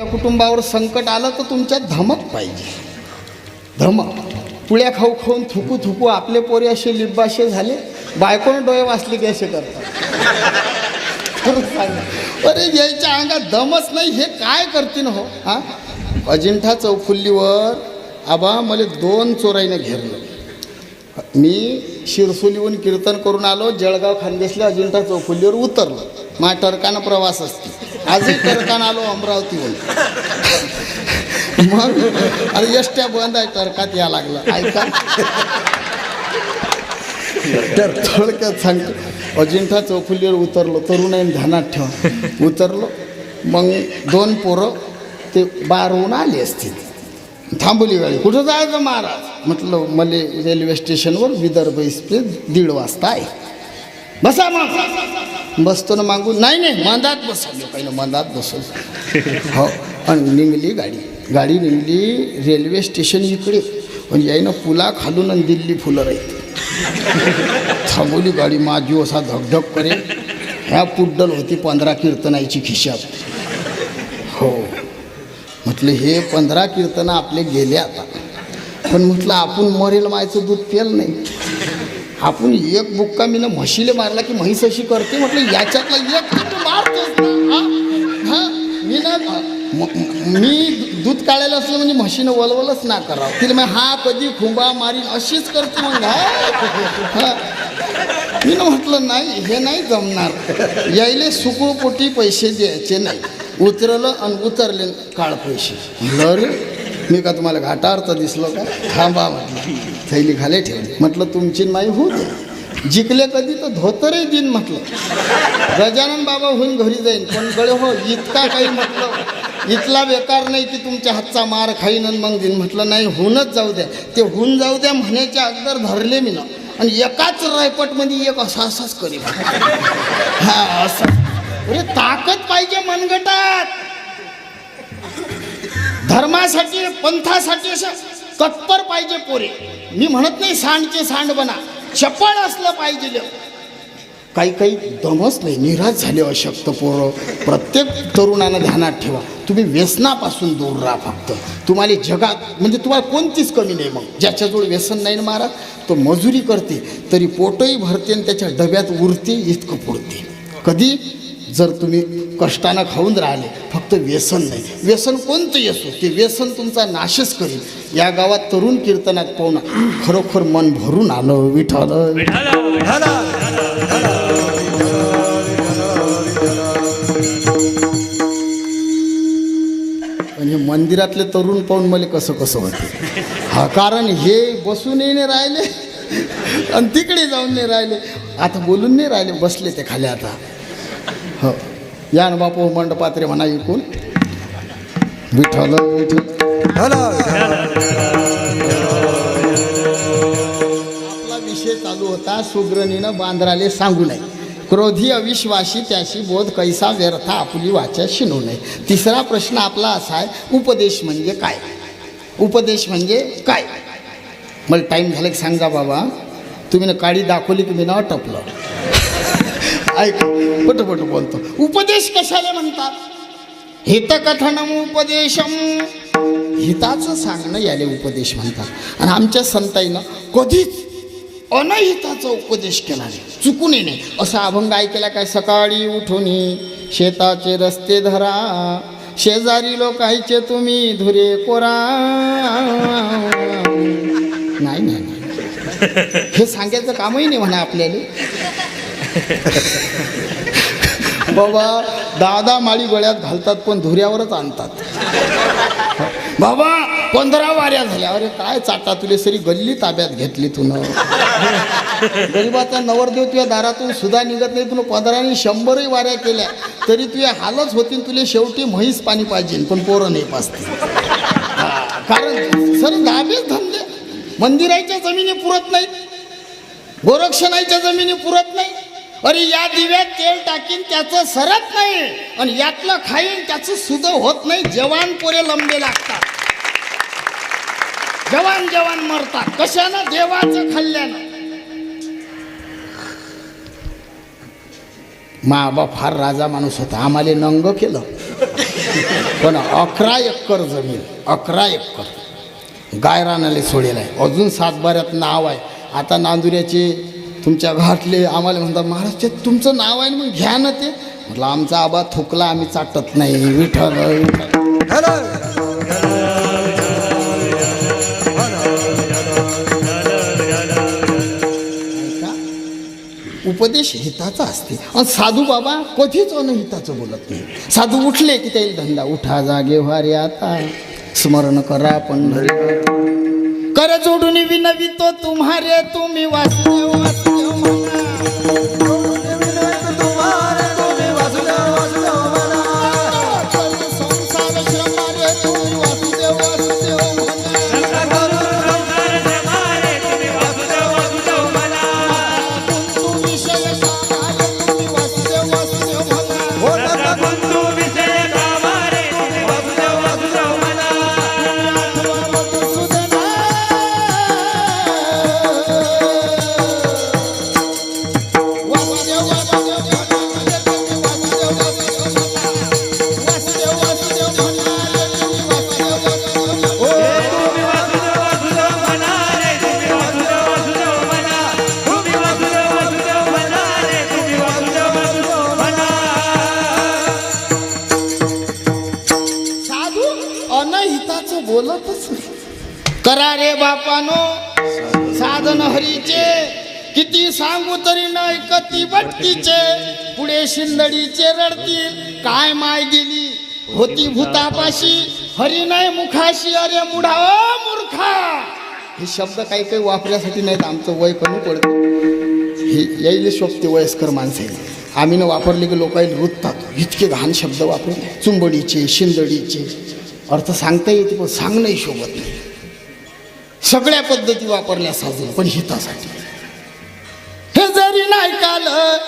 आपल्या कुटुंबावर संकट आलं तर तुमच्यात धमक पाहिजे. धमक. पुळ्या खाऊ खाऊन थुकू थुकू आपले पोरे असे लिब्बाशे झाले. बायकोनं डोळे वाचले की असे करतात. अरे यायच्या अंगात दमच नाही हे काय करतीन हो? हा? अजिंठा चौफुल्लीवर आबा मला दोन चोराईनं घेरलं. मी शिरसुलीहून कीर्तन करून आलो जळगाव खानदेशला अजिंठा चौफुल्लीवर उतरलो. मा टरकानं प्रवास असते. आजही टरकान आलो अमरावतीहून मग? अरे एसट्या बंद आहे टरकात या लागलं. ऐका. तर थोडक्यात सांगतो. अजिंठा चौफुलीवर उतरलो तरुणाईन ध्यानात ठेवा. उतरलो मग दोन पोरं ते बारहून आली असतील. थांबवली गाडी. कुठं जायचं महाराज? म्हटलं मले रेल्वे स्टेशनवर विदर्भ एक्सप्रेस दीड वाजता आहे. बसा मग. बसतो ना मागून. नाही नाही मंदात बसवलं लोकांना मंदात बसवलं हो आणि निघली गाडी. गाडी निघली रेल्वे स्टेशन इकडे. पण यायनं पुला खालून आणि दिल्ली फुलं राहते थांबवली गाडी. माझी असा धगधग करे. ह्या पुड्डल होती पंधरा कीर्तनाची खिशात. हो. म्हटलं हे पंधरा कीर्तनं आपले गेले आता. पण म्हटलं आपण मरेल मायचं दूध पेल नाही. आपण एक बुक्का मी ना म्हशीले मारला की म्हैस अशी करते म्हटलं याच्यातला एक तर ना हा? मी ना मी दूध काढायला असलं म्हणजे म्हशीनं वलवलच ना करावं. तिला मग हा कधी खुंबा मारीन अशीच करते मग हा? मी ना म्हटलं नाही हे नाही जमणार. यायले सुकूपोटी पैसे द्यायचे नाही. उतरलं आणि उतरले काळ पैसे. म्हटलं मी का तुम्हाला घाटार्थ दिसलो का? थांबा म्हटलं. थैली खाली ठेवली म्हटलं तुमची माई होऊ जिंकले कधी तर धोतरही देईन म्हटलं. गजानन बाबा होऊन घरी जाईन. पण गळे हो इतका काही म्हटलं. इथला बेकार नाही की तुमच्या हातचा मार खाईन आणि मग देईन म्हटलं नाही होऊनच जाऊ द्या. ते होऊन जाऊ द्या म्हणायच्या अगोदर धरले मी ना. आणि एकाच रायपटमध्ये एक असा असाच करी हा असं. अरे ताकद पाहिजे मनगटात. धर्मासाठी पंथासाठी असं तत्पर पाहिजे पोरे. मी म्हणत नाही सांडचे सांड बना. चपळ असलं पाहिजे. काही काही दमच नाही. निराश झाले अशक्त पोरं. प्रत्येक तरुणानं ध्यानात ठेवा. तुम्ही व्यसनापासून दूर राहा फक्त. तुम्हाला जगात म्हणजे तुम्हाला कोणतीच कमी नाही मग. ज्याच्याजवळ व्यसन नाही ना मारा तो मजुरी करते. तरी पोटही भरते आणि त्याच्या डब्यात उरते इतकं पुरते. कधी? जर तुम्ही कष्टानं खाऊन राहिले फक्त व्यसन नाही. व्यसन कोणतंही असो ते व्यसन तुमचा नाशच करेल. या गावात तरुण कीर्तनात पाहून खरोखर मन भरून आलं विठालं म्हणजे मंदिरातले तरुण पाहून मला कसं कसं होते हा कारण हे बसूनही नाही राहिले आणि तिकडे जाऊन नाही राहिले. आता बोलून नाही राहिले बसले ते खाली आता. हो. या ना बापू मंडपात्रे म्हणा ऐकून विठ्ठल विठ्ठल. आपला विषय चालू होता सुग्रणीनं बांद्राले सांगू नये. क्रोधी अविश्वासी त्याशी बोध कैसा व्यर्था आपली वाचा शिनू नये. तिसरा प्रश्न आपला असा आहे उपदेश म्हणजे काय? उपदेश म्हणजे काय? मला टाईम झाला की सांगा बाबा. तुम्ही ना काळी दाखवली की मी ना टपलं? ऐक पटपट बोलतो. उपदेश कशाला म्हणतात? हितकथनम उपदेशम. हिताचं सांगणं याले उपदेश म्हणतात. आणि आमच्या संताईनं कधीच अनहिताचा उपदेश केला नाही. चुकूनही नाही. असा अभंग ऐकला काय? सकाळी उठून शेताचे रस्ते धरा. शेजारी लोकायचे तुम्ही धुरे कोरा. नाही नाही नाही. हे सांगायचं कामही नाही म्हणा आपल्याला. बाबा दादा माळी गळ्यात घालतात पण धुऱ्यावरच आणतात. बाबा पंधरा वाऱ्या झाल्या. अरे काय चाटा तुले सरी गल्ली ताब्यात घेतली तुन न. गरीबाचा नवरदेव तुझ्या दारातून सुद्धा निघत नाही तुला पंधराने शंभरही वाऱ्या केल्या. तरी तुझ्या हालच होतील तुले शेवटी म्हैस पाणी पाहिजे पण पोरं नाही पाचते कारण सर दाबेच धंदे. मंदिराच्या जमिनी पुरत नाहीत. गोरक्षणाच्या जमिनी पुरत नाही अरे या दिव्यात तेल टाकीन त्याचं सरत नाही. आणि यातलं खाईन त्याचं सुद्धा होत नाही. जवान पोरे लंबे लागतात. जवान जवान मरतात. कशानं? देवाचं खाल्ल्यानं माबा फार राजा माणूस होता. आम्हाला नंग केलं. पण अकरा एकर जमीन अकरा एकर. गायरानाले सोडेल आहे अजून सातबाऱ्यात नाव आहे. आता नांदुऱ्याचे तुमच्या घाटले आम्हाला म्हणतात महाराज ते तुमचं नाव आहे ना मग घ्या ना ते. म्हटलं आमचा आबा थुकला आम्ही चाटत नाही. विठल उपदेश हिताचा असते. आणि साधू बाबा कधीच अनहिताचं बोलत नाही. साधू उठले की त्याला धंदा उठा जागे व्हारे आता स्मरण करा पंढरी कर जोडून विनवितो तुम्हारे तुम्ही वाचले वाच म्हणा संसार बोलतच नाही. करा रे बापानो. साधन हरीचे. किती सांगू तरी न ऐकती बटकीचे पुढे शिंदडीचे रडतील. काय माय गेली? होती भूतापाशी. हरी नाही मुखाशी. अरे मुढा ओ मूर्खा. हे शब्द काही काही वापरण्यासाठी नाहीत. आमचं वय कमी पडतं. हे यायले शोभते वयस्कर माणसे. आम्ही न वापरले की लोक रुततात. इतके घाण शब्द वापरले चुंबडीचे शिंदडीचे. अर्थ सांगता येते पण सांगणंही शोभत नाही. सगळ्या पद्धती वापरल्या साजून पण हितासाठी. हे जरी नाही कालं